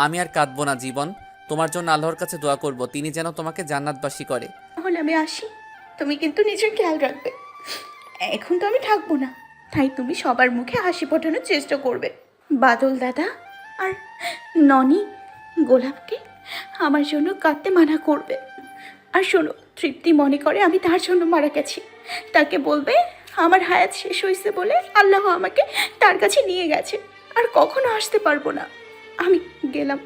আমি আর কাঁদবো না, জীবন। তোমার জন্য আল্লাহর কাছে দোয়া করব, তিনি যেন তোমাকে জান্নাতবাসী করে। তাহলে আমি আসি। তুমি কিন্তু নিজের খেয়াল রাখবে। এখন তো আমি থাকব না। তাই তুমি সবার মুখে হাসি ফোটানোর চেষ্টা করবে। বাদল দাদা আর ননি গোলাপকে আমার জন্য কাঁদতে মানা করবে। আর শোনো, তৃপ্তি মনে করে আমি তার জন্য মারা গেছি। তাকে বলবে, আমার হায়াত শেষ হয়েছে বলে আল্লাহ আমাকে তার কাছে নিয়ে গেছে। আর কখনো আসতে পারব না। আমি গেলাম।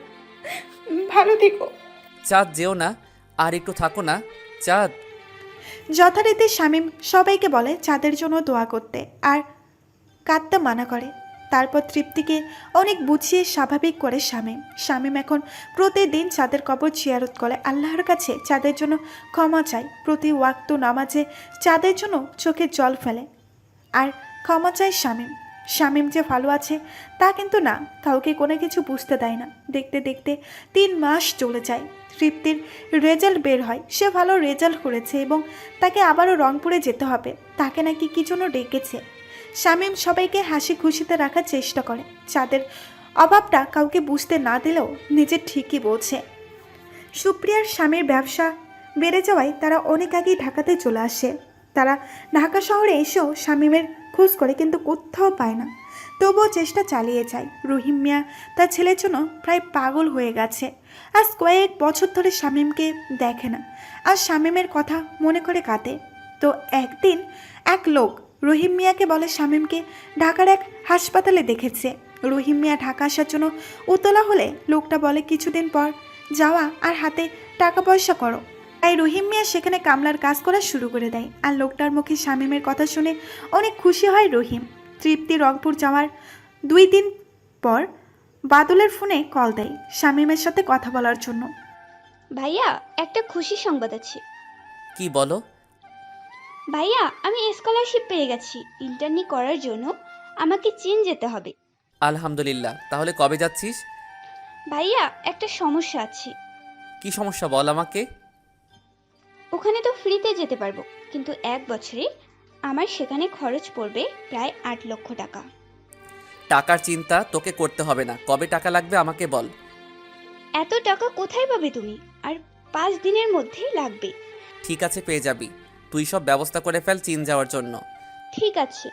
ভালো থেকো। চাঁদ যেও না আর একটু থাকো না। চাঁদ। যথারীতি শামীম সবাইকে বলে চাঁদের জন্য দোয়া করতে আর কাঁদতে মানা করে। তারপর তৃপ্তিকে অনেক বুঝিয়ে স্বাভাবিক করে শামীম। শামীম এখন প্রতিদিন চাঁদের কবর জিয়ারত করে। আল্লাহর কাছে চাঁদের জন্য ক্ষমা চায়। প্রতি ওয়াক্ত নামাজে চাঁদের জন্য চোখে জল ফেলে। আর ক্ষমা চায় শামীম। শামীম যে ভালো আছে, তা কিন্তু না। কাউকে কোনো কিছু বুঝতে দেয় না। দেখতে দেখতে তিন মাস চলে যায়। তৃপ্তির রেজাল্ট বের হয়। সে ভালো রেজাল্ট করেছে এবং তাকে আবারও রংপুরে যেতে হবে। তাকে নাকি কি জন্য ডেকেছে? শামীম সবাইকে হাসি খুশিতে রাখার চেষ্টা করে। চাঁদের অভাবটা কাউকে বুঝতে না দিলেও নিজে ঠিকই বলছে সুপ্রিয়ার স্বামীর ব্যবসা বেড়ে যাওয়ায় তারা অনেক আগেই ঢাকাতে চলে আসে। তারা ঢাকা শহরে এসেও শামীমের খোঁজ করে কিন্তু কোথাও পায় না। তবুও চেষ্টা চালিয়ে যায়। রহিম মিয়া তার ছেলের জন্য প্রায় পাগল হয়ে গেছে। আজ কয়েক বছর ধরে শামীমকে দেখে না। আর শামীমের কথা মনে করে কাঁদে। তো একদিন এক লোক রহিম মিয়াকে বলে শামীমকে ঢাকার এক হাসপাতালে দেখেছে। রহিম মিয়া ঢাকা আসার জন্য উতলা হলে লোকটা বলে, কিছুদিন পর যাওয়া আর হাতে টাকা পয়সা করো। তাই রহিম মিয়া সেখানে কামলার কাজ করা শুরু করে দেয় আর লোকটার মুখে শামীমের কথা শুনে অনেক খুশি হয় রহিম। তৃপ্তি রংপুর যাওয়ার দুই দিন পর বাদলের ফোনে কল দেয় শামীমের সাথে কথা বলার জন্য। ভাইয়া একটা খুশি সংবাদ আছে। কি বলো? ভাইয়া আমি স্কলারশিপ পেয়ে গেছি। ইন্টার্নি করার জন্য আমাকে চীন যেতে হবে। আলহামদুলিল্লাহ তাহলে কবে যাচ্ছিস? ভাইয়া একটা সমস্যা আছে। কি সমস্যা বল আমাকে। ওখানে তো ফ্রিতে যেতে পারব কিন্তু এক বছরে আমার সেখানে খরচ পড়বে প্রায় আট লক্ষ টাকা। টাকার চিন্তা তোকে করতে হবে না কবে টাকা লাগবে আমাকে বল। এত টাকা কোথায় পাবে তুমি? আর পাঁচ দিনের মধ্যেই লাগবে। ঠিক আছে পেয়ে যাবি। তুই সব ব্যবস্থা করে ফেল চীন যাওয়ার জন্য। ঠিক আছে।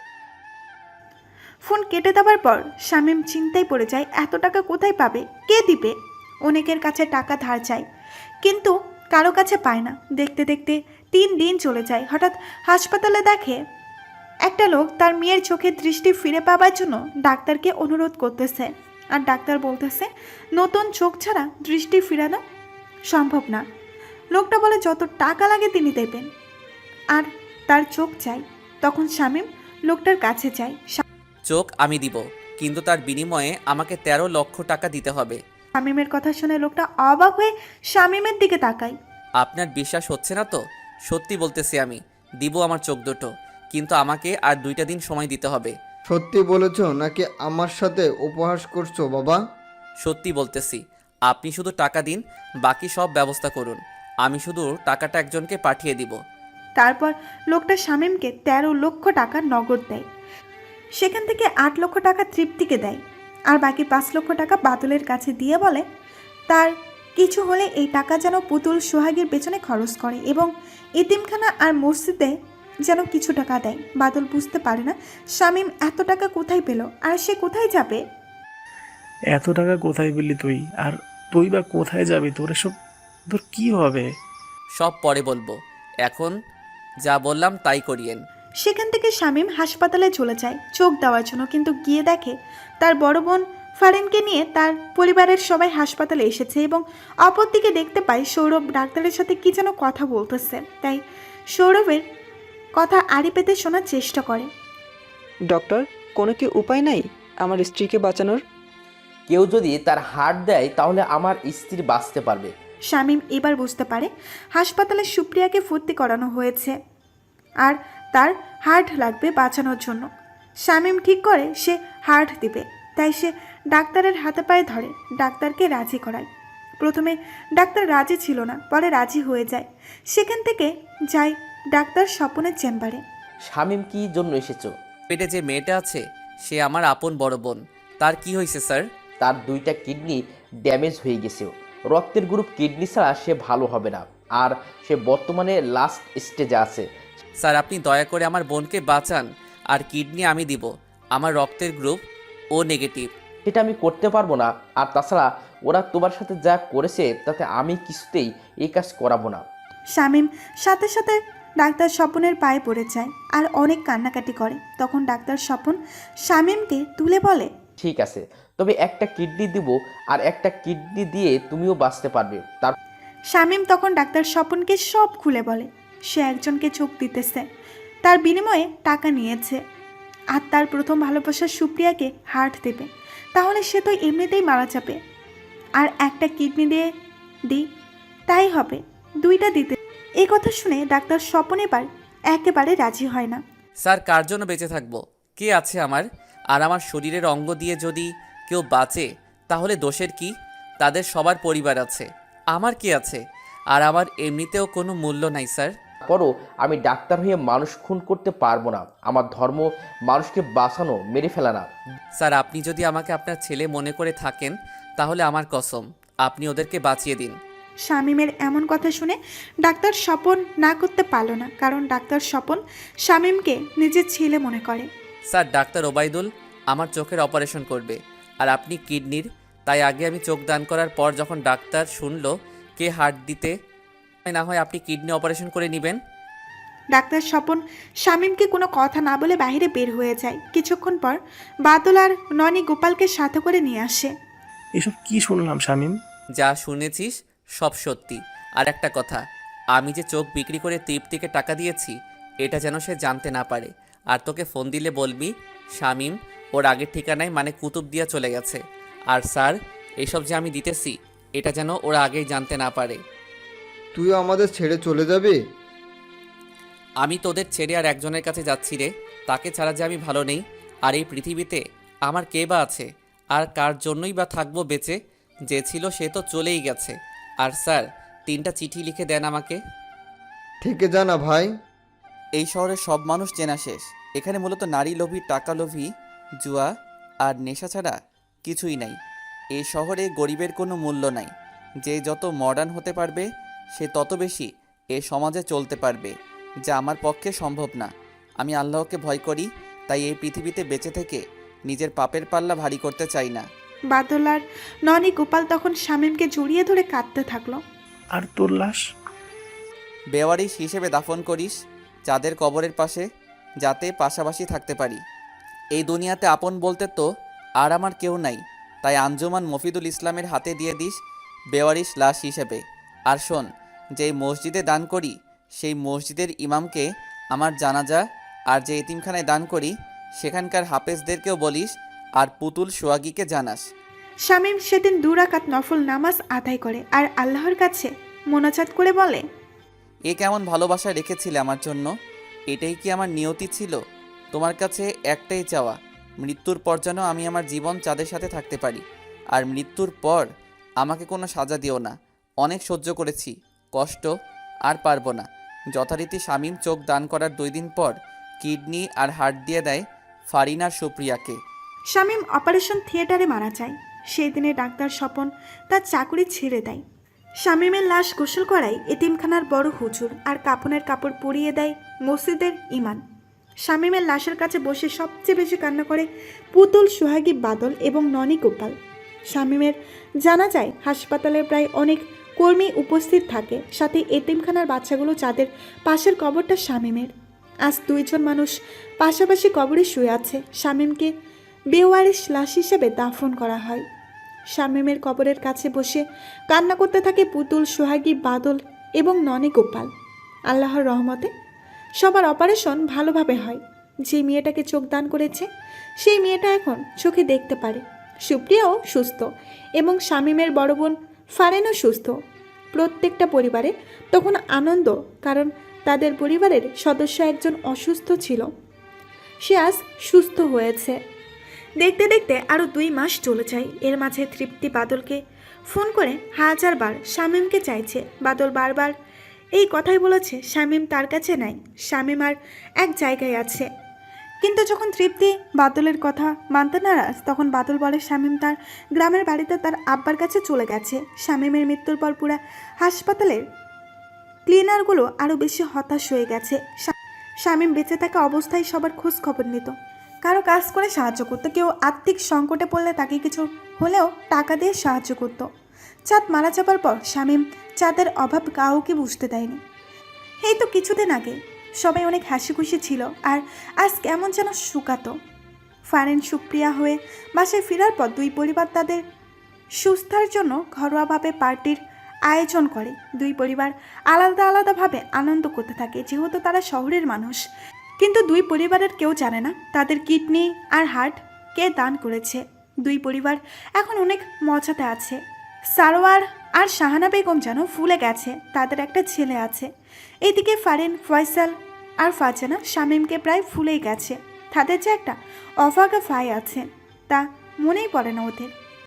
ফোন কেটে দেওয়ার পর শামীম চিন্তায় পড়ে যায় এত টাকা কোথায় পাবে? কে দিবে? অনেকের কাছে টাকা ধার চায় কিন্তু কারও কাছে পায় না। দেখতে দেখতে তিন দিন চলে যায়। হঠাৎ হাসপাতালে দেখে একটা লোক তার মেয়ের চোখের দৃষ্টি ফিরে পাবার জন্য ডাক্তারকে অনুরোধ করতেছে। আর ডাক্তার বলতেছে, নতুন চোখ ছাড়া দৃষ্টি ফিরানো সম্ভব না। লোকটা বলে, যত টাকা লাগে তিনি দেবেন। আর তার চোখ চাই। তখন শামীম লোকটার কাছে যায়। চোখ আমি দিব, কিন্তু তার বিনিময়ে আমাকে তেরো লক্ষ টাকা দিতে হবে। শামীমের কথা শুনে লোকটা অবাক হয়ে শামীমের দিকে তাকায়। আপনার বিশ্বাস হচ্ছে না তো? সত্যি বলতেছি আমি দিব আমার চোখ দুটো কিন্তু আমাকে আর দুইটা দিন সময় দিতে হবে। সত্যি বলেছ নাকি আমার সাথে উপহাস করছ বাবা? সত্যি বলতেছি আপনি শুধু টাকা দিন বাকি সব ব্যবস্থা করুন। আমি শুধু টাকাটা একজনকে পাঠিয়ে দিব। তারপর লোকটা শামীমকে তেরো লক্ষ টাকা নগদ দেয়। সেখান থেকে আট লক্ষ টাকা তৃপ্তিকে দেয়। আর বাকি পাঁচ লক্ষ টাকা বাদলের কাছে দিয়ে বলে তার কিছু হলে এই টাকা যেন পুতুল সোহাগের পেছনে খরচ করে এবং এতিমখানা আর মসজিদে যেন কিছু টাকা দেয়। বাদল বুঝতে পারে না শামীম এত টাকা কোথায় পেল? আর সে কোথায় যাবে? এত টাকা কোথায় পেলি তুই? আর তুই বা কোথায় যাবি? তোর এসব তোর কি হবে? সব পরে বলব। এখন যা বললাম তাই করিয়েন। সেখান থেকে শামীম হাসপাতালে চলে যায়। চোখ দেওয়ার জন্য কিন্তু গিয়ে দেখে তার বড় বোন ফারেনকে নিয়ে তার পরিবারের সবাই হাসপাতালে এসেছে এবং অপরদিকে দেখতে পায় সৌরভ ডাক্তারের সাথে কি যেন কথা বলতেছে। তাই সৌরভের কথা আড়ি পেতে শোনার চেষ্টা করে। ডক্টর কোনো কি উপায় নাই আমার স্ত্রীকে বাঁচানোর? কেউ যদি তার হার্ট দেয় তাহলে আমার স্ত্রী বাঁচতে পারবে। শামীম এবার বুঝতে পারে হাসপাতালে সুপ্রিয়াকে ভর্তি করানো হয়েছে। আর তার হার্ট লাগবে বাঁচানোর জন্য। শামীম ঠিক করে সে হার্ট দিবে। তাই সে ডাক্তারের হাতে পায়ে ধরে ডাক্তারকে রাজি করায়। প্রথমে ডাক্তার রাজি ছিল না পরে রাজি হয়ে যায়। সেখান থেকে যায় ডাক্তার স্বপনের চেম্বারে। শামিম কি জন্য এসেছ? পেটে যে মেয়েটা আছে সে আমার আপন বড় বোন। তার কি হয়েছে স্যার? তার দুইটা কিডনি ড্যামেজ হয়ে গেছে। রক্তের গ্রুপ কিডনি ছাড়া সে ভালো হবে না। আর সে বর্তমানে লাস্ট স্টেজে আছে। স্যার আপনি দয়া করে আমার বোনকে বাঁচান আর কিডনি আমি দিব। আমার রক্তের গ্রুপ ও নেগেটিভ। সেটা আমি করতে পারব না। আর তাছাড়া ওরা তোমার সাথে যা করেছে তাতে আমি কিছুতেই এই কাজ করাবো না। শামীম সাথে সাথে ডাক্তার স্বপনের পায়ে পড়ে যায় আর অনেক কান্নাকাটি করে। তখন ডাক্তার স্বপন শামীমকে তুলে বলে ঠিক আছে তবে একটা কিডনি দিব আর একটা কিডনি দিয়ে তুমিও বাঁচতে পারবে। তার শামীম তখন ডাক্তার স্বপনকে সব খুলে বলে। সে একজনকে চোখ দিতেছে। তার বিনিময়ে টাকা নিয়েছে। আর তার প্রথম ভালোবাসার সুপ্রিয়াকে হার্ট দেবে। তাহলে সে তো এমনিতেই মারা যাবে। আর একটা কিডনি দিয়ে দিই, তাই হবে। দুইটা দিতে। এই কথা শুনে ডাক্তার স্বপন এবার একেবারে রাজি হয় না। স্যার, কার জন্য বেঁচে থাকব? কে আছে আমার? আর আমার শরীরের অঙ্গ দিয়ে যদি কেউ বাঁচে, তাহলে দোষের কি? তাদের সবার পরিবার আছে। আমার কি আছে? আর আমার এমনিতেও কোনো মূল্য নাই, স্যার। পরও আমি ডাক্তার হয়ে মানুষ খুন করতে পারব না। আমার ধর্ম মানুষকে বাঁচানো মেরে ফেলা না। স্যার আপনি যদি আমাকে আপনার ছেলে মনে করে থাকেন তাহলে আমার কসম। আপনি ওদেরকে বাঁচিয়ে দিন। শামীমের এমন কথা শুনে ডাক্তার স্বপন না করতে পারল না কারণ ডাক্তার স্বপন শামীমকে নিজের ছেলে মনে করে। স্যার ডাক্তার ওবায়দুল আমার চোখের অপারেশন করবে আর আপনি কিডনির। তাই আগে আমি চোখ দান করার পর যখন ডাক্তার শুনলো কে হার্ট দিতে না হয় আপনি কিডনি অপারেশন করে নেবেন। ডাক্তার স্বপন শামীমকে কোনো কথা না বলে বাইরে বের হয়ে যায়। কিছুক্ষণ পর বাদল আর ননি গোপালকে সাথে করে নিয়ে আসে। এসব কি শুনলাম শামিম? যা শুনেছিস সব সত্যি। আর একটা কথা আমি যে চোখ বিক্রি করে তৃপ্তিকে টাকা দিয়েছি এটা যেন সে জানতে না পারে। আর তোকে ফোন দিলে বলবি শামিম ওর আগের ঠিকানায় মানে কুতুব দিয়া চলে গেছে। আর স্যার এসব যে আমি দিতেছি এটা যেন ওরা আগেই জানতে না পারে। তুইও আমাদের ছেড়ে চলে যাবি? আমি তোদের ছেড়ে আর একজনের কাছে যাচ্ছি রে। তাকে ছাড়া যে আমি ভালো নেই। আর এই পৃথিবীতে আমার কে বা আছে? আর কার জন্যই বা থাকব বেঁচে? যে ছিল সে তো চলেই গেছে। আর স্যার তিনটা চিঠি লিখে দেন আমাকে। থেকে জানা ভাই। এই শহরের সব মানুষ চেনা শেষ। এখানে মূলত নারী লোভী টাকা লোভী জুয়া আর নেশা ছাড়া কিছুই নাই। এই শহরে গরিবের কোনো মূল্য নাই। যে যত মডার্ন হতে পারবে সে তত বেশি এ সমাজে চলতে পারবে যা আমার পক্ষে সম্ভব না। আমি আল্লাহকে ভয় করি তাই এই পৃথিবীতে বেঁচে থেকে নিজের পাপের পাল্লা ভারী করতে চাই না। বাদল আর ননি গোপাল তখন শামীমকে জড়িয়ে ধরে কাঁদতে থাকল। আর তোর লাশ? বেওয়ারিশ হিসেবে দাফন করিস চাঁদের কবরের পাশে যাতে পাশাপাশি থাকতে পারি। এই দুনিয়াতে আপন বলতে তো আর আমার কেউ নাই তাই আঞ্জুমান মফিদুল ইসলামের হাতে দিয়ে দিস বেওয়ারিশ লাশ হিসেবে। আর শোন যেই মসজিদে দান করি সেই মসজিদের ইমামকে আমার জানাজা আর যে এতিমখানায় দান করি সেখানকার হাফেজদেরকেও বলিস আর পুতুল সোয়াগিকে জানাস। শামীম সেদিন দুরাকাত নফল নামাজ আদায় করে আর আল্লাহর কাছে মোনাজাত করে বলে এ কেমন ভালোবাসা রেখেছিলে আমার জন্য? এটাই কি আমার নিয়তি ছিল? তোমার কাছে একটাই চাওয়া মৃত্যুর পর যেন আমি আমার জীবন চাঁদের সাথে থাকতে পারি। আর মৃত্যুর পর আমাকে কোনো সাজা দিও না অনেক সহ্য করেছি। কষ্ট আর পারব না। যথারীতি শামীম চোখ দান করার দুই দিন পর কিডনি আর হার্ট দিয়ে দেয় ফারিন সুপ্রিয়াকে। শামীম অপারেশন থিয়েটারে মারা যায়। সেই দিনে ডাক্তার স্বপন তার চাকুরি ছেড়ে দেয়। শামীমের লাশ গোসল করায় এতিমখানার বড় হুজুর আর কাপনের কাপড় পরিয়ে দেয় মসজিদের ইমান শামীমের লাশের কাছে বসে সবচেয়ে বেশি কান্না করে পুতুল সোহাগী বাদল এবং ননি গোপাল। শামীমের জানা যায় হাসপাতালে প্রায় অনেক কর্মী উপস্থিত থাকে। সাথে এতিমখানার বাচ্চাগুলো যাদের পাশের কবরটা শামীমের। আজ দুইজন মানুষ পাশাপাশি কবরে শুয়ে আছে। শামীমকে বেওয়ারিশ লাশ হিসেবে দাফন করা হয়। শামীমের কবরের কাছে বসে কান্না করতে থাকে পুতুল, সোহাগী, বাদল এবং ননি গোপাল। আল্লাহর রহমতে সবার অপারেশন ভালোভাবে হয়। যে মেয়েটাকে চোখ দান করেছে, সেই মেয়েটা এখন চোখে দেখতে পারে। সুপ্রিয়াও সুস্থ এবং শামীমের বড় বোন ফারেনও সুস্থ। প্রত্যেকটা পরিবারে তখন আনন্দ, কারণ তাদের পরিবারের সদস্য একজন অসুস্থ ছিল। সে আজ সুস্থ হয়েছে। দেখতে দেখতে আরও দুই মাস চলে যায়। এর মাঝে তৃপ্তি বাদলকে ফোন করে হাজারবার শামীমকে চাইছে। বাদল বারবার এই কথাই বলেছে, শামীম তার কাছে নাই। শামীম আর এক জায়গায় আছে। কিন্তু যখন তৃপ্তি বাদলের কথা মানতে নারাজ, তখন বাদল বলে, শামীম তার গ্রামের বাড়িতে তার আব্বার কাছে চলে গেছে। শামীমের মৃত্যুর পর পুরা হাসপাতালের ক্লিনারগুলো আরও বেশি হতাশ হয়ে গেছে। শামীম বেঁচে থাকা অবস্থায় সবার খোঁজ খবর নিত। কারও কাজ করে সাহায্য করতো, কেউ আর্থিক সংকটে পড়লে তাকে কিছু হলেও টাকা দিয়ে সাহায্য করতো। চাঁদ মারা যাবার পর শামীম চাঁদের অভাব কাউকে বুঝতে দেয়নি। এই তো কিছুদিন আগে সবাই অনেক হাসি খুশি ছিল আর আজ কেমন যেন শুকাতো। ফারেন সুপ্রিয়া হয়ে বাসায় ফেরার পর দুই পরিবার তাদের সুস্থার জন্য ঘরোয়াভাবে পার্টির আয়োজন করে। দুই পরিবার আলাদা আলাদাভাবে আনন্দ করতে থাকে, যেহেতু তারা শহরের মানুষ। কিন্তু দুই পরিবারের কেউ জানে না তাদের কিডনি আর হার্ট কে দান করেছে। দুই পরিবার এখন অনেক মজাতে আছে। সারোয়ার আর শাহানা বেগম যেন ফুলে গেছে, তাদের একটা ছেলে আছে। এদিকে ফারেন, ফয়সাল আর ফাজানা শামীমকে প্রায় ফুলেই গেছে। তাদের যে একটা অভাগা ফাই আছে, তা মনেই পড়ে না ওদের।